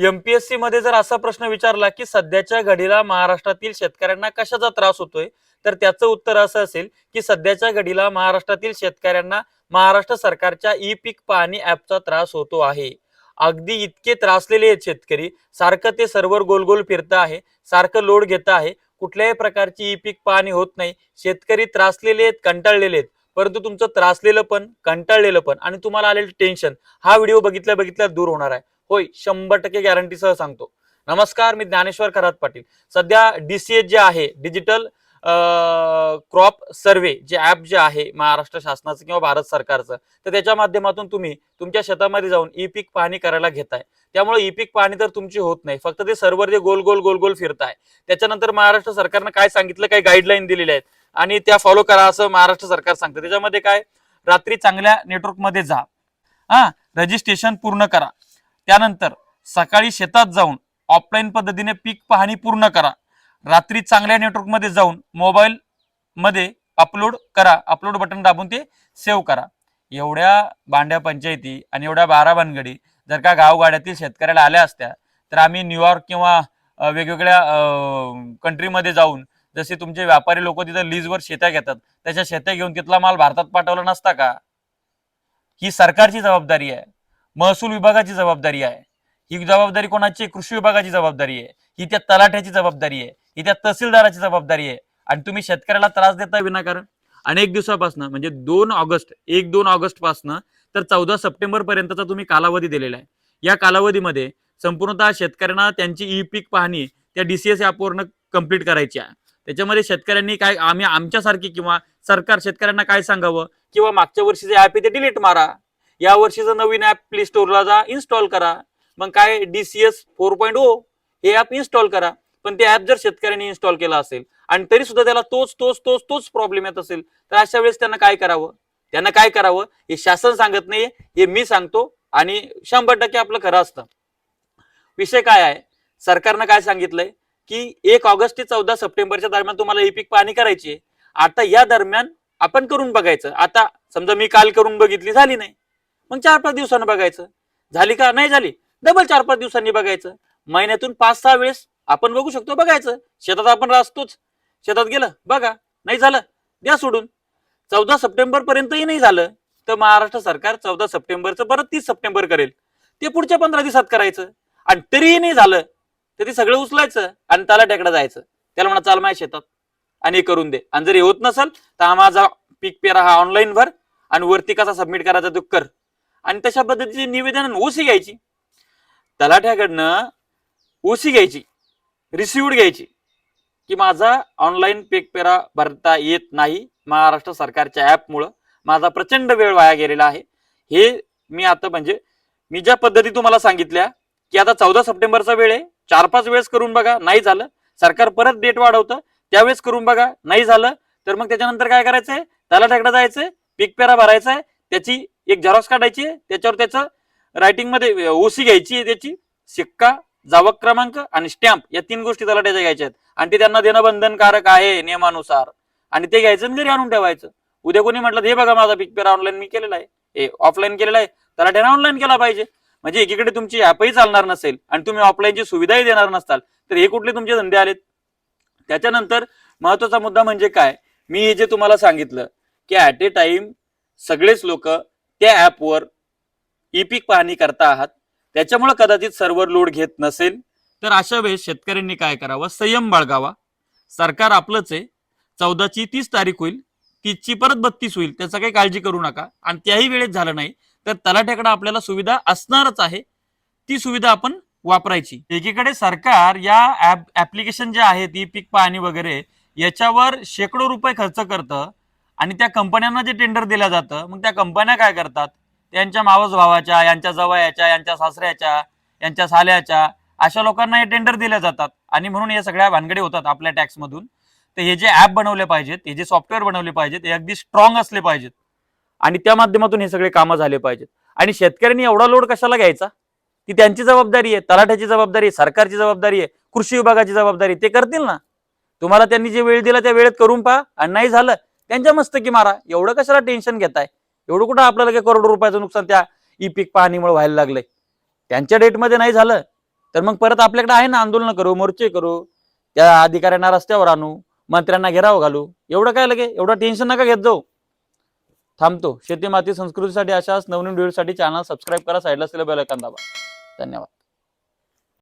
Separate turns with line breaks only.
MPSC मध्ये जर असा प्रश्न विचारला की सध्याच्या घडीला महाराष्ट्रातील शेतकऱ्यांना कशाचा त्रास होतोय तर त्याचं उत्तर असं असेल की सध्याच्या घडीला महाराष्ट्रातील शेतकऱ्यांना महाराष्ट्र सरकारच्या ई पीक पाहणी ऍपचा त्रास होतो आहे. अगदी इतके त्रासलेले आहेत शेतकरी. सारखं ते सर्व्हर गोल गोल फिरत आहे सारखं लोड घेत आहे. कुठल्याही प्रकारची ई पीक पाहणी होत नाही. शेतकरी त्रासलेले आहेत कंटाळलेले आहेत. परंतु तुमचं त्रासलेलं पण कंटाळलेलं पण आणि तुम्हाला आलेलं टेन्शन हा व्हिडिओ बघितल्या बघितल्या दूर होणार आहे. होय शंभर टक्के गॅरंटीसह सांगतो. नमस्कार मी ज्ञानेश्वर खरात पाटील. सध्या डीसीएच जे आहे डिजिटल क्रॉप सर्वे जे ऍप जे आहे महाराष्ट्र शासनाचं किंवा भारत सरकारचं तर त्याच्या माध्यमातून तुम्ही तुमच्या शेतामध्ये जाऊन ई पीक पाहणी करायला घेताय. त्यामुळे ई पीक पाहणी तर तुमची होत नाही फक्त ते सर्व्हर जे गोल गोल गोल गोल फिरताय. त्याच्यानंतर महाराष्ट्र सरकारनं काय सांगितलं काही गाईडलाईन दिलेल्या आहेत. आणि त्या फॉलो करा असं महाराष्ट्र सरकार सांगतं. त्याच्यामध्ये काय? रात्री चांगल्या नेटवर्कमध्ये जा. हा रजिस्ट्रेशन पूर्ण करा. त्यानंतर सकाळी शेतात जाऊन ऑफलाईन पद्धतीने पीक पाहणी पूर्ण करा. रात्री चांगल्या नेटवर्कमध्ये जाऊन मोबाईल मध्ये अपलोड करा. अपलोड बटन दाबून ते सेव्ह करा. एवढ्या बांड्या पंचायती आणि एवढ्या बारा भानगडी जर का गावगाड्यातील शेतकऱ्याला आल्या असत्या तर आम्ही न्यूयॉर्क किंवा वेगवेगळ्या कंट्रीमध्ये जाऊन जसे तुमचे व्यापारी लोक तिथं लीजवर शेत्या घेतात त्याच्या शेत्या घेऊन तिथला माल भारतात पाठवला नसता का? ही सरकारची जबाबदारी आहे. महसूल विभागाची जबाबदारी आहे. ही जबाबदारी कोणाची कृषी विभागाची जबाबदारी आहे. ही त्या तलाठ्याची जबाबदारी आहे. ही त्या तहसीलदाराची जबाबदारी आहे. आणि तुम्ही शेतकऱ्याला त्रास देता विनाकारण? अनेक दिवसापासून म्हणजे दोन ऑगस्ट एक दोन ऑगस्ट पासनं तर चौदा सप्टेंबर पर्यंतचा तुम्ही कालावधी दिलेला आहे. या कालावधीमध्ये संपूर्णतः शेतकऱ्यांना त्यांची ई पीक पाहणी त्या डीसीएस ॲपवरनं कंप्लीट करायची आहे. त्याच्यामध्ये शेतकऱ्यांनी काय आम्ही आमच्यासारखी किंवा सरकार शेतकऱ्यांना काय सांगावं? किंवा मागच्या वर्षीचे ऍप आहे ते डिलीट मारा. या वर्षीचं नवीन ऍप प्ले स्टोअरला जा इन्स्टॉल करा. मग काय डीसीएस फोर पॉईंट ओ हे ऍप इन्स्टॉल करा. पण ते ऍप जर शेतकऱ्यांनी इन्स्टॉल केला असेल आणि तरी सुद्धा त्याला तोच तोच तोच तोच प्रॉब्लेम येत असेल तर अशा वेळेस त्यांना काय करावं? त्यांना काय करावं? हे शासन सांगत नाही हे मी सांगतो आणि शंभर टक्के आपलं खरं असतं. विषय काय आहे? सरकारनं काय सांगितलंय? की एक ऑगस्ट ते चौदा सप्टेंबरच्या दरम्यान तुम्हाला ई पीक पाहणी करायची आता या दरम्यान आपण करून बघायचं. आता समजा मी काल करून बघितली झाली नाही. मग चार पाच दिवसांनी बघायचं. झाली का? नाही झाली. डबल चार पाच दिवसांनी बघायचं. महिन्यातून पाच सहा वेळेस आपण बघू शकतो बघायचं. शेतात आपण असतोच शेतात गेलं बघा. नाही झालं द्या सोडून. चौदा सप्टेंबर पर्यंतही नाही झालं तर महाराष्ट्र सरकार चौदा सप्टेंबरचं परत तीस सप्टेंबर करेल. ते पुढच्या पंधरा दिवसात करायचं. आणि तरीही नाही झालं तर ते सगळं उचलायचं आणि त्याला टेकडा जायचं. त्याला म्हणा चाल माझ्या शेतात. आणि हे करून दे. आणि जर हे होत नसेल तर हा माझा पीक पेरा हा ऑनलाईन भर. आणि वरती कसा सबमिट करायचा तो कर. आणि तशा पद्धतीची निवेदन ओसी घ्यायची. तलाठ्याकडनं ओसी घ्यायची रिसिव्ड घ्यायची की माझा ऑनलाईन पीक पेरा भरता येत नाही महाराष्ट्र सरकारच्या ऍपमुळं माझा प्रचंड वेळ वाया गेलेला आहे. हे मी आता म्हणजे मी ज्या पद्धती तुम्हाला सांगितल्या की आता चौदा सप्टेंबरचा वेळ आहे. चार पाच वेळेस करून बघा नाही झालं. सरकार परत डेट वाढवतं. त्यावेळेस करून बघा नाही झालं. तर मग त्याच्यानंतर काय करायचंय? त्याला जायचंय. पीक पेरा भरायचा आहे त्याची एक झेरॉक्स काढायची त्याच्यावर त्याचं रायटिंगमध्ये ओसी घ्यायची त्याची शिक्का जावक क्रमांक आणि स्टॅम्प या तीन गोष्टी त्याला त्याच्या घ्यायच्या आहेत. आणि ते त्यांना देणं बंधनकारक आहे नियमानुसार. आणि ते घ्यायचं आणि घरी आणून ठेवायचं. उद्या कोणी म्हटलं हे बघा माझा पिक्चर ऑनलाईन मी केलेला आहे. ऑफलाईन केलेला आहे. त्याला त्यांना ऑनलाईन केला पाहिजे. म्हणजे एकीकडे तुमची ऍपही चालणार नसेल आणि तुम्ही ऑफलाईनची सुविधाही देणार नसताल तर हे कुठले तुमचे धंदे आलेत? त्याच्यानंतर महत्त्वाचा मुद्दा म्हणजे काय? मी हे जे तुम्हाला सांगितलं की ऍट ए टाइम सगळेच लोक त्या ऍपवर ई पीक पाहणी करता आहात. त्याच्यामुळे कदाचित सर्व्हर लोड घेत नसेल. तर अशा वेळेस शेतकऱ्यांनी काय करावं? संयम बाळगावा. सरकार आपलंच आहे. चौदाची तीस तारीख होईल. तीसची परत बत्तीस होईल. त्याचा काही काळजी करू नका. आणि त्याही वेळेत झालं नाही तर तलाठ्याकडे आपल्याला सुविधा असणारच आहे. ती सुविधा आपण वापरायची. एकीकडे सरकार या ऍप्लिकेशन जे आहेत ई पीक पाहणी वगैरे याच्यावर शेकडो रुपये खर्च करतं. आणि त्या कंपन्यांना जे टेंडर दिलं जातं मग त्या कंपन्या काय करतात? त्यांच्या मावस भावाच्या यांच्या जवयाच्या यांच्या सासऱ्याच्या यांच्या साल्याच्या अशा लोकांना हे टेंडर दिले जातात. आणि म्हणून या सगळ्या भानगडी होतात आपल्या टॅक्स मधून. तर हे जे ऍप बनवले पाहिजेत हे जे सॉफ्टवेअर बनवले पाहिजेत हे अगदी स्ट्रॉंग असले पाहिजेत. आणि त्या माध्यमातून हे सगळे कामं झाले पाहिजेत. आणि शेतकऱ्यांनी एवढा लोड कशाला घ्यायचा? ती त्यांची जबाबदारी आहे तलाठ्याची जबाबदारी आहे सरकारची जबाबदारी आहे कृषी विभागाची जबाबदारी ते करतील ना? तुम्हाला त्यांनी जे वेळ दिला त्या वेळेत करून पहा. आणि नाही झालं त्यांच्या मस्तकी मारा. एवढं कशाला टेन्शन घेताय? एवढं कुठं आपल्याला काही करोडो रुपयाचं नुकसान त्या ई पीक पाहणीमुळे व्हायला लागलंय? त्यांच्या डेटमध्ये नाही झालं. तर मग परत आपल्याकडे आहे ना आंदोलन करू मोर्चे करू त्या अधिकाऱ्यांना रस्त्यावर आणू मंत्र्यांना घेराव घालू. एवढं काय लगे? एवढं टेन्शन नका घेत जाऊ. थांबतो. शेती माती संस्कृतीसाठी अशाच नवनवीन व्हिडिओसाठी चॅनल सबस्क्राईब करा साईडला असलेल्या बेल दाबा. धन्यवाद.